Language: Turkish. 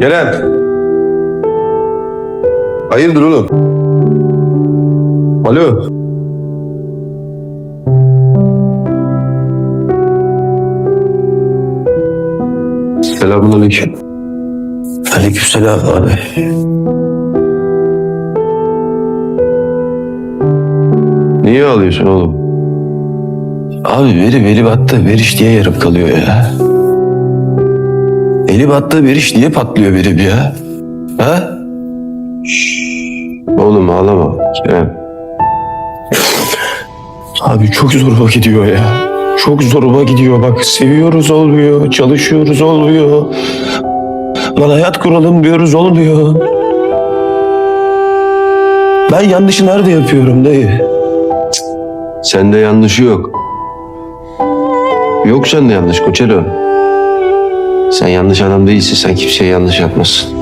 Kerem. Hayırdır oğlum? Alo. Selamun aleyküm. Aleykümselam abi. Niye ağlıyorsun oğlum? Abi biri beli battı, beriş diye yarım kalıyor ya. Eli battı, beriş diye patlıyor biri bir ya. Ha? Oğlum ağlama Kerem. Abi çok zoruma gidiyor ya. Çok zoruma gidiyor bak. Seviyoruz olmuyor, çalışıyoruz olmuyor. Lan hayat kuralım diyoruz olmuyor. Ben yanlışı nerede yapıyorum dayı? Sende yanlışı yok. Yok sende yanlış Koçero. Sen yanlış adam değilsin. Sen kimseye yanlış yapmasın.